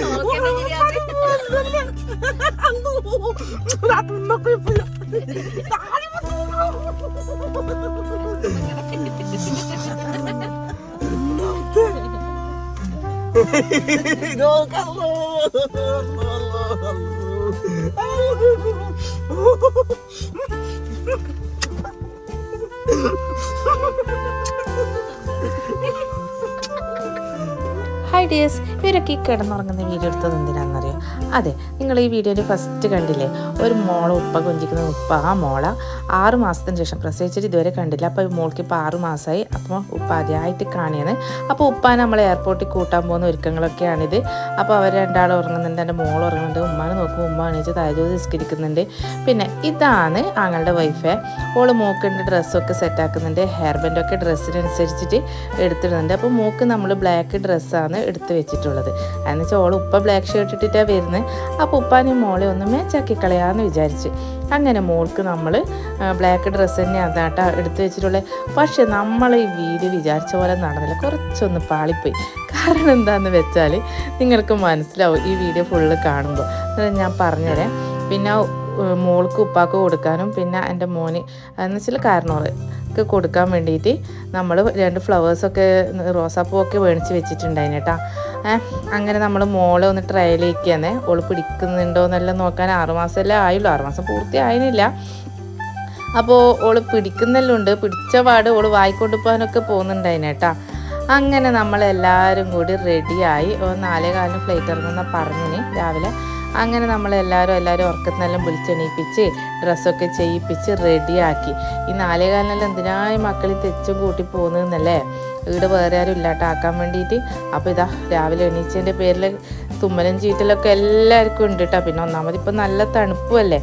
Kalau Kevin jadi atlet. Natin na ko yung pula. Nakalimutan ko. No, Oh, hi dears ഇവരൊക്കെ ഈ കിടന്നുറങ്ങുന്ന video എടുത്തത് എന്തിനാണെന്നറിയോ? അതെ നിങ്ങൾ ഈ വീഡിയോയിൽ ഫസ്റ്റ് കണ്ടില്ലേ? ഒരു മോള ഉപ്പ കൊഞ്ചിക്കുന്ന ഉപ്പ ആ മോള ആറ് മാസത്തിന് ശേഷം പ്രസവിച്ചിട്ട് ഇതുവരെ കണ്ടില്ല. അപ്പോൾ ഈ മോൾക്ക് ഇപ്പോൾ ആറ് മാസമായി അപ്പോൾ ഉപ്പ ആദ്യമായിട്ട് കാണിയാണ് അപ്പോൾ ഉപ്പ നമ്മൾ എയർപോർട്ടിൽ കൂട്ടാൻ പോകുന്ന ഒരുക്കങ്ങളൊക്കെയാണിത്. അപ്പോൾ അവർ രണ്ടാളും ഉറങ്ങുന്നുണ്ട്. എന്റെ മോൾ ഉറങ്ങുന്നുണ്ട്. ഉമ്മാനെ നോക്കും ഉമ്മ അണിച്ച് താജോത് നിസ്കരിക്കുന്നുണ്ട്. പിന്നെ ഇതാണ് ആങ്ങളുടെ വൈഫ് ഓൾ മൂക്കിന്റെ ഡ്രസ്സൊക്കെ സെറ്റാക്കുന്നുണ്ട് ഹെയർ ബാൻഡൊക്കെ ഡ്രസ്സിനനുസരിച്ചിട്ട് എടുത്തിടുന്നുണ്ട്. അപ്പോൾ മൂക്ക് നമ്മൾ ബ്ലാക്ക് ഡ്രസ്സാണ് എടുത്ത് വെച്ചിട്ടുള്ളത്. അതെന്ന് വെച്ചാൽ ഓൾ ഉപ്പ ബ്ലാക്ക് ഷർട്ട് ഇട്ടിട്ടാണ് വരുന്നത് അപ്പോൾ ഉപ്പാനും മോളെ ഒന്ന് മേച്ചാക്കി കളയാമെന്ന് വിചാരിച്ച്. അങ്ങനെ മോൾക്ക് നമ്മൾ ബ്ലാക്ക് ഡ്രസ്സ് തന്നെ അതാട്ടാ എടുത്ത് വെച്ചിട്ടുള്ളത് പക്ഷേ നമ്മൾ ഈ വീട് വിചാരിച്ച പോലെ നടന്നില്ല. കുറച്ചൊന്ന് പാളിപ്പോയി. കാരണം എന്താണെന്ന് വെച്ചാൽ നിങ്ങൾക്ക് മനസ്സിലാവും ഈ വീഡിയോ ഫുള്ള് കാണുമ്പോൾ ഞാൻ പറഞ്ഞുതരാം. പിന്നെ മോൾക്ക് ഉപ്പാക്ക് കൊടുക്കാനും പിന്നെ എന്റെ മോന് എന്ന് വെച്ചാൽ കാരണവർക്ക് കൊടുക്കാൻ വേണ്ടിയിട്ട് നമ്മൾ രണ്ട് ഫ്ലവേഴ്സൊക്കെ റോസാപ്പൂവൊക്കെ മേടിച്ച് വെച്ചിട്ടുണ്ടായിന് കേട്ടോ അങ്ങനെ നമ്മൾ മോളെ ഒന്ന് ട്രയൽ ചെയ്യിക്കുകയെന്നേ ഓൾ പിടിക്കുന്നുണ്ടോ എന്നെല്ലാം നോക്കാൻ ആറുമാസമല്ലേ ആയുള്ളൂ. ആറുമാസം പൂർത്തിയായില്ല അപ്പോൾ ഓൾ പിടിക്കുന്നെല്ലാം ഉണ്ട്. പിടിച്ച പാട് ഓൾ വായിക്കൊണ്ട് പോകാനൊക്കെ പോകുന്നുണ്ടായിന് കേട്ടാ അങ്ങനെ നമ്മളെല്ലാവരും കൂടി റെഡിയായി നാലേ കാലിന് ഫ്ലൈറ്റ് ഇറങ്ങുന്ന പറഞ്ഞിന്. രാവിലെ അങ്ങനെ നമ്മളെല്ലാവരും എല്ലാവരും ഉറക്കത്തിനെല്ലാം വിളിച്ചെണീപ്പിച്ച് ഡ്രസ്സൊക്കെ ചെയ്യിപ്പിച്ച് റെഡിയാക്കി. ഈ നാലേകാലിനെല്ലാം എന്തിനായി മക്കളിൽ തെച്ചും കൂട്ടി പോകുന്നതെന്നല്ലേ? വീട് വേറെ ആരും ഇല്ലാട്ട ആക്കാൻ വേണ്ടിയിട്ട് അപ്പോൾ ഇതാ രാവിലെ എണീച്ചതിന്റെ പേരിൽ തുമ്മലും ചീറ്റലൊക്കെ എല്ലാവർക്കും ഉണ്ട് കേട്ടോ പിന്നെ ഒന്നാമത് ഇപ്പം നല്ല തണുപ്പുമല്ലേ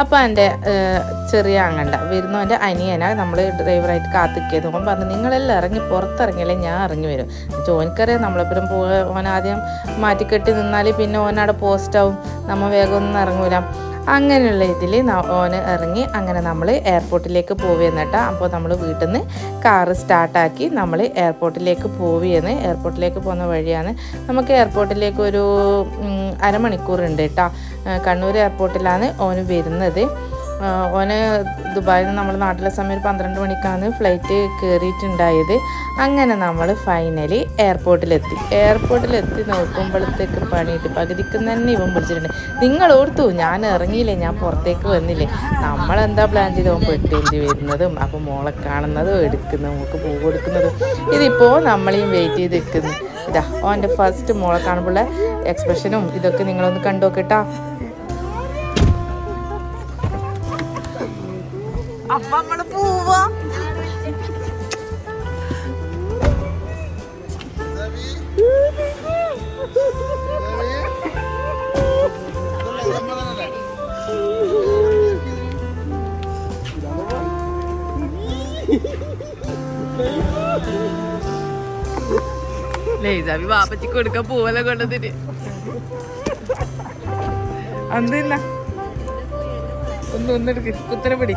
അപ്പോൾ എന്റെ ചെറിയ ആങ്ങണ്ട വരുന്നവന്റെ അനിയന നമ്മൾ ഡ്രൈവറായിട്ട് കാത്തിക്കിയത് ഓൻ പറഞ്ഞു നിങ്ങളെല്ലാം ഇറങ്ങി പുറത്തിറങ്ങിയല്ലേ ഞാൻ ഇറങ്ങി വരും. ജോനിക്കറിയാം നമ്മളെപ്പോഴും പോ ഓൻ ആദ്യം മാറ്റിക്കെട്ടി നിന്നാൽ പിന്നെ ഓനവിടെ പോസ്റ്റാവും നമ്മൾ വേഗം ഒന്നും ഇറങ്ങൂല. അങ്ങനെയുള്ള ഇതിൽ ഓന് ഇറങ്ങി അങ്ങനെ നമ്മൾ എയർപോർട്ടിലേക്ക് പോവുകയെന്നിട്ട് അപ്പോൾ നമ്മൾ വീട്ടിൽ നിന്ന് കാറ് സ്റ്റാർട്ടാക്കി നമ്മൾ എയർപോർട്ടിലേക്ക് പോവുകയെന്ന് എയർപോർട്ടിലേക്ക് പോകുന്ന വഴിയാണ് നമുക്ക് എയർപോർട്ടിലേക്ക് ഒരു അരമണിക്കൂറുണ്ട് കേട്ടോ. കണ്ണൂർ എയർപോർട്ടിലാണ് ഓന് വരുന്നത്. ഓന് ദുബായിൽ നിന്ന് നമ്മുടെ നാട്ടിലെ സമയം ഒരു പന്ത്രണ്ട് മണിക്കാണ് ഫ്ലൈറ്റ് കയറിയിട്ടുണ്ടായത് അങ്ങനെ നമ്മൾ ഫൈനലി എയർപോർട്ടിലെത്തി എയർപോർട്ടിലെത്തി നോക്കുമ്പോഴത്തേക്ക് പണിയിട്ട് പകുതിക്ക് തന്നെ ഇവൻ വിളിച്ചിട്ടുണ്ട് നിങ്ങൾ ഓർത്തു ഞാൻ ഇറങ്ങിയില്ലേ ഞാൻ പുറത്തേക്ക് വന്നില്ലേ? നമ്മളെന്താ പ്ലാൻ ചെയ്ത് അവൻ പെട്ടേണ്ടി വരുന്നതും അപ്പോൾ മോളെ കാണുന്നതും എടുക്കുന്നതും നമുക്ക് പൂ കൊടുക്കുന്നതും. ഇതിപ്പോൾ നമ്മളെയും വെയിറ്റ് ചെയ്ത് നിൽക്കുന്നു ഇതാ ഓന്റെ ഫസ്റ്റ് മോളെ കാണുമ്പോൾ എക്സ്പ്രഷനും ഇതൊക്കെ നിങ്ങളൊന്ന് കണ്ടു നോക്കട്ടാ അപ്പൊ നമ്മൾ പോവാ. ലേസാബി വാപ്പച്ചിക്ക് കൊടുക്കാൻ പൂവെല്ലാം കൊണ്ടതിന് അന്തില്ല ഒന്ന് ഒന്നെടുക്ക് കുത്തനെ പിടി.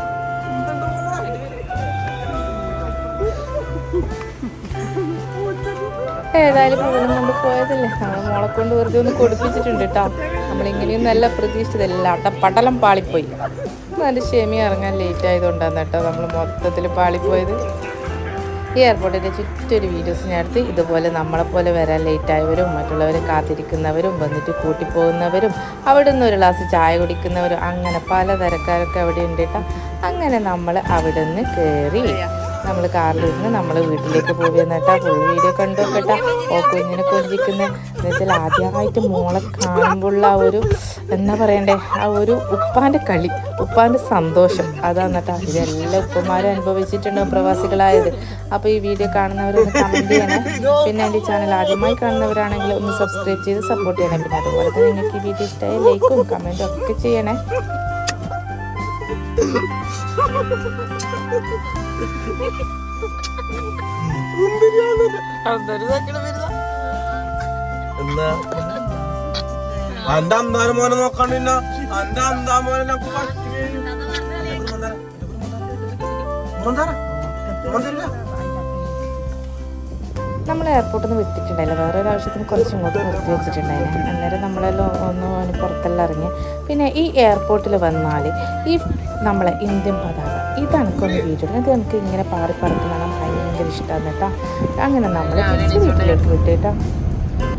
ഏതായാലും പൂവെല്ലാം കൊണ്ട് പോയതല്ലേ? നമ്മൾ മോളെ കൊണ്ട് വെറുതെ ഒന്ന് കൊടുപ്പിച്ചിട്ടുണ്ട് കേട്ടോ നമ്മളിങ്ങനെയൊന്നല്ല പ്രതീക്ഷിച്ചതല്ല. പടലം പാളിപ്പോയി. നല്ല ക്ഷമി ഇറങ്ങാൻ ലേറ്റ് ആയതുകൊണ്ടാണ് കേട്ടോ നമ്മൾ മൊത്തത്തിൽ പാളിപ്പോയത്. ഈ എയർപോർട്ടിന്റെ ചുറ്റൊരു വീഡിയോസ് ഞാൻ എടുത്ത് ഇതുപോലെ നമ്മളെപ്പോലെ വരാൻ ലേറ്റായവരും മറ്റുള്ളവരെ കാത്തിരിക്കുന്നവരും വന്നിട്ട് കൂട്ടിപ്പോകുന്നവരും അവിടെ നിന്ന് ഒരു ഗ്ലാസ് ചായ കുടിക്കുന്നവരും അങ്ങനെ പല തരക്കാരൊക്കെ അവിടെ ഉണ്ട് കേട്ടോ അങ്ങനെ നമ്മൾ അവിടെ നിന്ന് കയറി നമ്മൾ കാറിലിരുന്ന് നമ്മൾ വീട്ടിലേക്ക് പോവുകയെന്നിട്ടാ ഫുൾ വീഡിയോ കണ്ടു കേട്ടോ ഓ കുഞ്ഞിനെ കൊഞ്ചിക്കുന്ന. എന്ന് വെച്ചാൽ ആദ്യമായിട്ട് മോളെ കാണുമ്പോഴുള്ള ആ ഒരു എന്താ പറയണ്ടേ ആ ഒരു ഉപ്പാന്റെ കളി ഉപ്പാന്റെ സന്തോഷം. അതാണ് കേട്ടോ ഇതെല്ലാം ഉപ്പമാരും അനുഭവിച്ചിട്ടുണ്ടോ പ്രവാസികളായത്. അപ്പോൾ ഈ വീഡിയോ കാണുന്നവരൊന്ന് കമന്റ് ചെയ്യണം. പിന്നെ എന്റെ ചാനൽ ആദ്യമായി കാണുന്നവരാണെങ്കിൽ ഒന്ന് സബ്സ്ക്രൈബ് ചെയ്ത് സപ്പോർട്ട് ചെയ്യണം. പിന്നെ അതുപോലെ തന്നെ നിങ്ങൾക്ക് ഈ വീഡിയോ ഇഷ്ടമായ ലൈക്കും കമന്റും ഒക്കെ ചെയ്യണേ. അന്റെ അന്താര മോനെ നോക്കാണ്ട് പിന്നെ അന്റെ അന്താ മോനെ. മന്ദാര, മന്ദാര, മന്ദാര. നമ്മൾ എയർപോർട്ടിൽ നിന്ന് വിട്ടിട്ടുണ്ടായില്ല. വേറൊരു ആവശ്യത്തിന് കുറച്ച് ഇങ്ങോട്ട് നിർത്തി വെച്ചിട്ടുണ്ടായിരുന്നു അന്നേരം നമ്മളെല്ലാം ഒന്ന് അതിന് പുറത്തെല്ലാം ഇറങ്ങി. പിന്നെ ഈ എയർപോർട്ടിൽ വന്നാൽ ഈ നമ്മളെ ഇന്ത്യൻ പതാക ഇത് വീഡിയോ ഇത് എനിക്ക് ഇങ്ങനെ പാറി പറക്കുന്നതാണ് ഭയങ്കര ഇഷ്ടമാണ് കേട്ടോ. അങ്ങനെ നമ്മൾ തിരിച്ച് വീട്ടിലേക്ക് വിട്ടു കേട്ടോ.